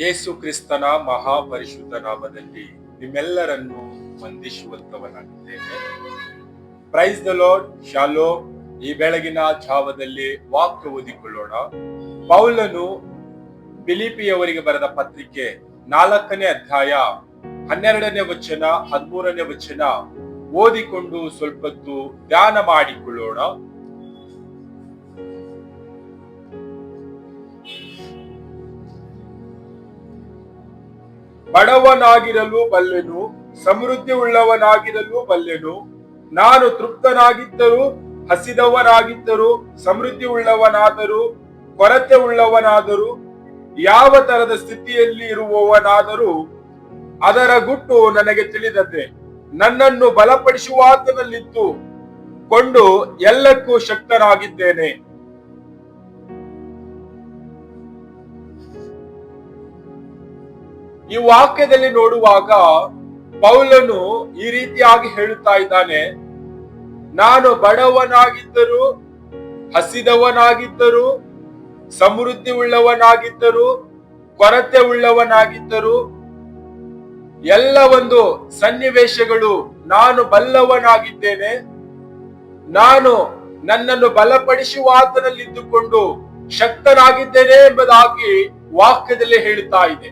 ಯೇಸು ಕ್ರಿಸ್ತನ ಮಹಾಪರಿಶುದ್ಧ ನಾಮದಲ್ಲಿ ನಿಮ್ಮೆಲ್ಲರನ್ನು ವಂದಿಸುವಂತವನಾಗಿದ್ದೇನೆ. ಪ್ರೈಸ್ ದ ಲಾರ್ಡ್ ಶಾಲೋ ಈ ಬೆಳಗಿನ ಜಾವದಲ್ಲಿ ವಾಕ್ಯ ಓದಿಕೊಳ್ಳೋಣ. ಪೌಲನು ಬಿಲಿಪಿಯವರಿಗೆ ಬರೆದ ಪತ್ರಿಕೆ ನಾಲ್ಕನೇ ಅಧ್ಯಾಯ ಹನ್ನೆರಡನೇ ವಚನ, ಹದಿಮೂರನೇ ವಚನ ಓದಿಕೊಂಡು ಸ್ವಲ್ಪತ್ತು ಧ್ಯಾನ ಮಾಡಿಕೊಳ್ಳೋಣ. ಬಡವನಾಗಿರಲು ಬಲ್ಲೆನು ಸಮೃದ್ಧಿ ಉಳ್ಳವನಾಗಿರಲು ಬಲ್ಲೆನು. ನಾನು ತೃಪ್ತನಾಗಿದ್ದರೂ, ಹಸಿದವನಾಗಿದ್ದರೂ ಸಮೃದ್ಧಿ ಉಳ್ಳವನಾದರೂ ಕೊರತೆ ಉಳ್ಳವನಾದರೂ ಯಾವ ತರದ ಸ್ಥಿತಿಯಲ್ಲಿ ಇರುವವನಾದರೂ, ಅದರ ಗುಟ್ಟು ನನಗೆ ತಿಳಿದದೆ ನನ್ನನ್ನು ಬಲಪಡಿಸುವಾತನಲ್ಲಿತ್ತು ಕೊಂಡು ಎಲ್ಲಕ್ಕೂ ಶಕ್ತನಾಗಿದ್ದೇನೆ. ಈ ವಾಕ್ಯದಲ್ಲಿ ನೋಡುವಾಗ ಪೌಲನು ಈ ರೀತಿಯಾಗಿ ಹೇಳುತ್ತಾ ಇದ್ದಾನೆ, ನಾನು ಬಡವನಾಗಿದ್ದರು, ಹಸಿದವನಾಗಿದ್ದರು ಸಮೃದ್ಧಿ ಉಳ್ಳವನಾಗಿದ್ದರೂ ಕೊರತೆ ಉಳ್ಳವನಾಗಿದ್ದರೂ ಎಲ್ಲ ಒಂದು ಸನ್ನಿವೇಶಗಳು ನಾನು ಬಲ್ಲವನಾಗಿದ್ದೇನೆ. ನಾನು ನನ್ನನ್ನು ಬಲಪಡಿಸುವ ಆತನಲ್ಲಿದ್ದುಕೊಂಡು ಶಕ್ತನಾಗಿದ್ದೇನೆ ಎಂಬುದಾಗಿ ವಾಕ್ಯದಲ್ಲಿ ಹೇಳುತ್ತಾ ಇದೆ.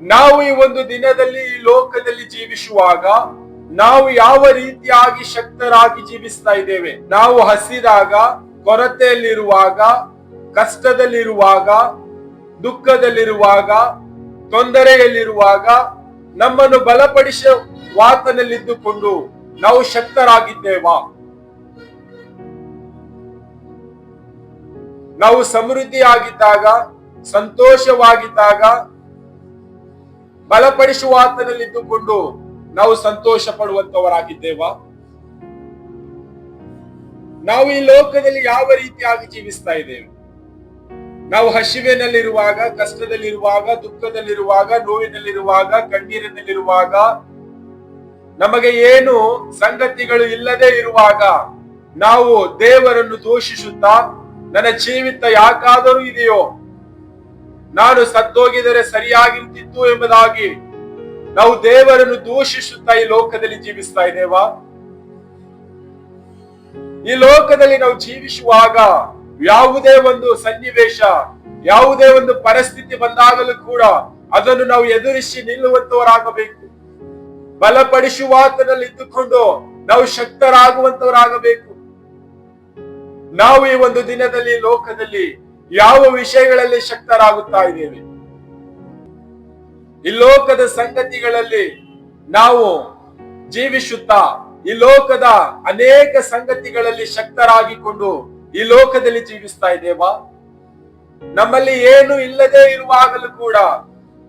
ನಾವು ಈ ಒಂದು ದಿನದಲ್ಲಿ ಈ ಲೋಕದಲ್ಲಿ ಜೀವಿಸುವಾಗ ನಾವು ಯಾವ ರೀತಿಯಾಗಿ ಶಕ್ತರಾಗಿ ಜೀವಿಸ್ತಾ ಇದ್ದೇವೆ? ನಾವು ಹಸಿದಾಗ, ಕೊರತೆಯಲ್ಲಿರುವಾಗ, ಕಷ್ಟದಲ್ಲಿರುವಾಗ, ದುಃಖದಲ್ಲಿರುವಾಗ, ತೊಂದರೆಯಲ್ಲಿರುವಾಗ ನಮ್ಮನ್ನು ಬಲಪಡಿಸ ವಾತನಲ್ಲಿದ್ದುಕೊಂಡು ನಾವು ಶಕ್ತರಾಗಿದ್ದೇವಾ? ನಾವು ಸಮೃದ್ಧಿಯಾಗಿದ್ದಾಗ, ಸಂತೋಷವಾಗಿದ್ದಾಗ ಬಲಪಡಿಸುವ ಆತನಲ್ಲಿದ್ದುಕೊಂಡು ನಾವು ಸಂತೋಷ ಪಡುವಂತವರಾಗಿದ್ದೇವಾ ನಾವು ಈ ಲೋಕದಲ್ಲಿ ಯಾವ ರೀತಿಯಾಗಿ ಜೀವಿಸ್ತಾ ಇದ್ದೇವೆ? ನಾವು ಹಸಿವಿನಲ್ಲಿರುವಾಗ, ಕಷ್ಟದಲ್ಲಿರುವಾಗ, ದುಃಖದಲ್ಲಿರುವಾಗ, ನೋವಿನಲ್ಲಿರುವಾಗ, ಕಣ್ಣೀರಿನಲ್ಲಿರುವಾಗ, ನಮಗೆ ಏನು ಸಂಗತಿಗಳು ಇಲ್ಲದೆ ಇರುವಾಗ ನಾವು ದೇವರನ್ನು ದೂಷಿಸುತ್ತಾ, ನನ್ನ ಜೀವಿತ ಯಾಕಾದರೂ ಇದೆಯೋ ನಾನು ಸತ್ತೋಗಿದರೆ ಸರಿಯಾಗಿರ್ತಿತ್ತು ಎಂಬುದಾಗಿ ನಾವು ದೇವರನ್ನು ದೂಷಿಸುತ್ತಾ ಈ ಲೋಕದಲ್ಲಿ ಜೀವಿಸ್ತಾ ಇದ್ದೇವಾ? ಈ ಲೋಕದಲ್ಲಿ ನಾವು ಜೀವಿಸುವಾಗ ಯಾವುದೇ ಒಂದು ಸನ್ನಿವೇಶ, ಯಾವುದೇ ಒಂದು ಪರಿಸ್ಥಿತಿ ಬಂದಾಗಲೂ ಕೂಡ ಅದನ್ನು ನಾವು ಎದುರಿಸಿ ನಿಲ್ಲುವಂತವರಾಗಬೇಕು. ಬಲಪಡಿಸುವಾತನಲ್ಲಿ ಇದ್ದುಕೊಂಡು ನಾವು ಶಕ್ತರಾಗುವಂತವರಾಗಬೇಕು. ನಾವು ಈ ಒಂದು ದಿನದಲ್ಲಿ ಲೋಕದಲ್ಲಿ ಯಾವ ವಿಷಯಗಳಲ್ಲಿ ಶಕ್ತರಾಗುತ್ತಾ ಇದ್ದೇವೆ? ಈ ಲೋಕದ ಸಂಗತಿಗಳಲ್ಲಿ ನಾವು ಜೀವಿಸುತ್ತಾ, ಈ ಲೋಕದ ಅನೇಕ ಸಂಗತಿಗಳಲ್ಲಿ ಶಕ್ತರಾಗಿಕೊಂಡು ಈ ಲೋಕದಲ್ಲಿ ಜೀವಿಸ್ತಾ ಇದ್ದೇವಾ? ನಮ್ಮಲ್ಲಿ ಏನು ಇಲ್ಲದೆ ಇರುವಾಗಲೂ ಕೂಡ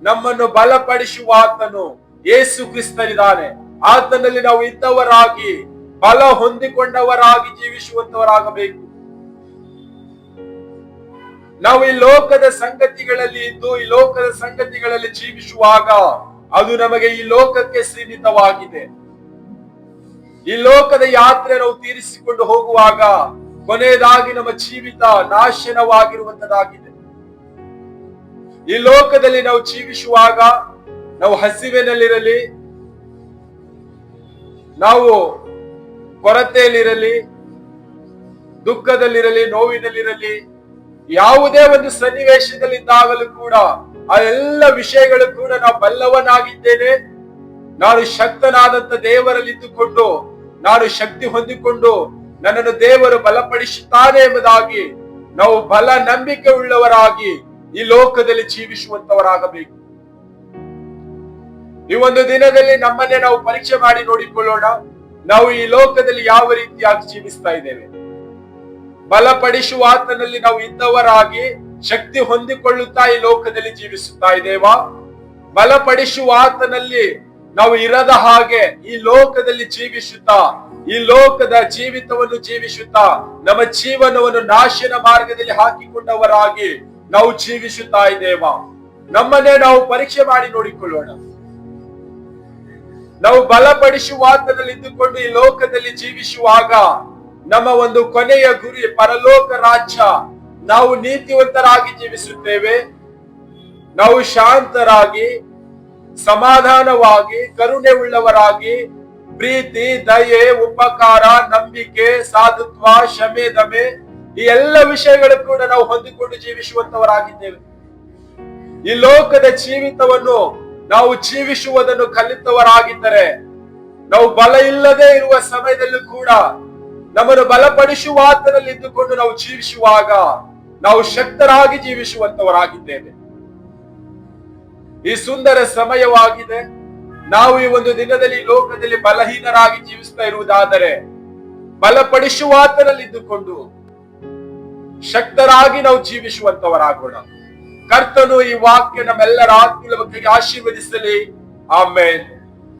ನಮ್ಮನ್ನು ಬಲಪಡಿಸುವ ಆತನು ಏಸು ಕ್ರಿಸ್ತನಿದ್ದಾನೆ. ಆತನಲ್ಲಿ ನಾವು ಇದ್ದವರಾಗಿ ಬಲ ಹೊಂದಿಕೊಂಡವರಾಗಿ ಜೀವಿಸುವಂತವರಾಗಬೇಕು. ನಾವು ಈ ಲೋಕದ ಸಂಗತಿಗಳಲ್ಲಿ ಇದ್ದು, ಈ ಲೋಕದ ಸಂಗತಿಗಳಲ್ಲಿ ಜೀವಿಸುವಾಗ ಅದು ನಮಗೆ ಈ ಲೋಕಕ್ಕೆ ಸೀಮಿತವಾಗಿದೆ. ಈ ಲೋಕದ ಯಾತ್ರೆ ನಾವು ತೀರಿಸಿಕೊಂಡು ಹೋಗುವಾಗ ಕೊನೆಯದಾಗಿ ನಮ್ಮ ಜೀವಿತ ನಾಶನವಾಗಿರುವಂತದಾಗಿದೆ. ಈ ಲೋಕದಲ್ಲಿ ನಾವು ಜೀವಿಸುವಾಗ ನಾವು ಹಸಿವಿನಲ್ಲಿರಲಿ, ನಾವು ಕೊರತೆಯಲ್ಲಿರಲಿ, ದುಃಖದಲ್ಲಿರಲಿ, ನೋವಿನಲ್ಲಿರಲಿ ಯಾವುದೇ ಒಂದು ಸನ್ನಿವೇಶದಲ್ಲಿದ್ದಾಗಲೂ ಕೂಡ ಆ ಎಲ್ಲ ವಿಷಯಗಳು ಕೂಡ ನಾವು ಬಲ್ಲವನಾಗಿದ್ದೇನೆ. ನಾನು ಶಕ್ತನಾದಂತ ದೇವರಲ್ಲಿ ಇದ್ದುಕೊಂಡು ನಾನು ಶಕ್ತಿ ಹೊಂದಿಕೊಂಡು ನನ್ನನ್ನು ದೇವರು ಬಲಪಡಿಸುತ್ತಾನೆ ಎಂಬುದಾಗಿ ನಾವು ಬಲ ನಂಬಿಕೆ ಉಳ್ಳವರಾಗಿ ಈ ಲೋಕದಲ್ಲಿ ಜೀವಿಸುವಂತವರಾಗಬೇಕು. ಈ ಒಂದು ದಿನದಲ್ಲಿ ನಮ್ಮನ್ನೇ ನಾವು ಪರೀಕ್ಷೆ ಮಾಡಿ ನೋಡಿಕೊಳ್ಳೋಣ. ನಾವು ಈ ಲೋಕದಲ್ಲಿ ಯಾವ ರೀತಿಯಾಗಿ ಜೀವಿಸ್ತಾ ಇದ್ದೇವೆ? ಬಲಪಡಿಸುವ ಆತನಲ್ಲಿ ನಾವು ಇದ್ದವರಾಗಿ ಶಕ್ತಿ ಹೊಂದಿಕೊಳ್ಳುತ್ತಾ ಈ ಲೋಕದಲ್ಲಿ ಜೀವಿಸುತ್ತಾ ಇದ್ದೇವಾ? ಬಲಪಡಿಸುವ ಆತನಲ್ಲಿ ನಾವು ಇರದ ಹಾಗೆ ಈ ಲೋಕದಲ್ಲಿ ಜೀವಿಸುತ್ತಾ, ಈ ಲೋಕದ ಜೀವಿತವನ್ನು ಜೀವಿಸುತ್ತಾ, ನಮ್ಮ ಜೀವನವನ್ನು ನಾಶನ ಮಾರ್ಗದಲ್ಲಿ ಹಾಕಿಕೊಂಡವರಾಗಿ ನಾವು ಜೀವಿಸುತ್ತಾ ಇದ್ದೇವಾ? ನಮ್ಮನ್ನೇ ನಾವು ಪರೀಕ್ಷೆ ಮಾಡಿ ನೋಡಿಕೊಳ್ಳೋಣ. ನಾವು ಬಲಪಡಿಸುವ ಆತನಲ್ಲಿ ಇದ್ದುಕೊಂಡು ಈ ಲೋಕದಲ್ಲಿ ಜೀವಿಸುವಾಗ ನಮ್ಮ ಒಂದು ಕೊನೆಯ ಗುರಿ, ಪರಲೋಕ ರಾಜ್ಯ. ನಾವು ನೀತಿವಂತರಾಗಿ ಜೀವಿಸುತ್ತೇವೆ. ನಾವು ಶಾಂತರಾಗಿ, ಸಮಾಧಾನವಾಗಿ ಕರುಣೆ ಉಳ್ಳವರಾಗಿ ಪ್ರೀತಿ, ದಯೆ, ಉಪಕಾರ, ನಂಬಿಕೆ, ಸಾಧುತ್ವ ಶಮೆ ದಮೆ, ಈ ಎಲ್ಲ ವಿಷಯಗಳು ಕೂಡ ನಾವು ಹೊಂದಿಕೊಂಡು ಜೀವಿಸುವಂತವರಾಗಿದ್ದೇವೆ. ಈ ಲೋಕದ ಜೀವಿತವನ್ನು ನಾವು ಜೀವಿಸುವುದನ್ನು ಕಲಿತವರಾಗಿದ್ದರೆ, ನಾವು ಬಲ ಇಲ್ಲದೆ ಇರುವ ಸಮಯದಲ್ಲೂ ಕೂಡ ನಮ್ಮನ್ನು ಬಲಪಡಿಸುವ ಆತನಲ್ಲಿ ಇದ್ದುಕೊಂಡು ನಾವು ಜೀವಿಸುವಾಗ ನಾವು ಶಕ್ತರಾಗಿ ಜೀವಿಸುವಂತವರಾಗಿದ್ದೇವೆ. ಈ ಸುಂದರ ಸಮಯವಾಗಿದೆ. ನಾವು ಈ ಒಂದು ದಿನದಲ್ಲಿ ಲೋಕದಲ್ಲಿ ಬಲಹೀನರಾಗಿ ಜೀವಿಸ್ತಾ ಇರುವುದಾದರೆ ಬಲಪಡಿಸುವ ಆತನಲ್ಲಿ ಇದ್ದುಕೊಂಡು ಶಕ್ತರಾಗಿ ನಾವು ಜೀವಿಸುವಂತವರಾಗೋಣ. ಕರ್ತನು ಈ ವಾಕ್ಯ ನಮ್ಮೆಲ್ಲರ ಆತ್ಮೀಯ ಬಗ್ಗೆ ಆಶೀರ್ವದಿಸಲಿ. ಆಮೇನ್.